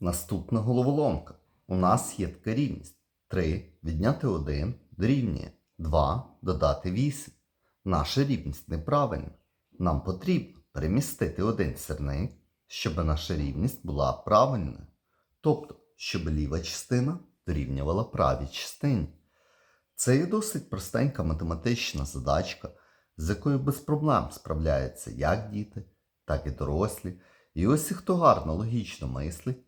Наступна головоломка. У нас є така рівність. 3 відняти 1 дорівнює 2 додати 8. Наша рівність неправильна. Нам потрібно перемістити один сірник, щоб наша рівність була правильною. Тобто, щоб ліва частина дорівнювала правій частині. Це є досить простенька математична задачка, з якою без проблем справляються як діти, так і дорослі. І ось і хто гарно логічно мислить,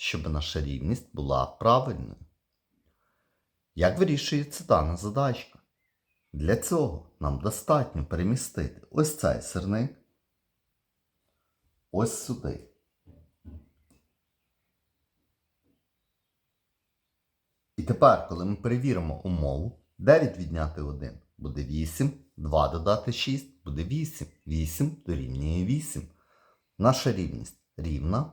щоб наша рівність була правильною. Як вирішується дана задачка? Для цього нам достатньо перемістити ось цей сирник ось сюди. І тепер, коли ми перевіримо умову, 9 відняти 1 буде 8, 2 додати 6 буде 8, 8 дорівнює 8. Наша рівність рівна,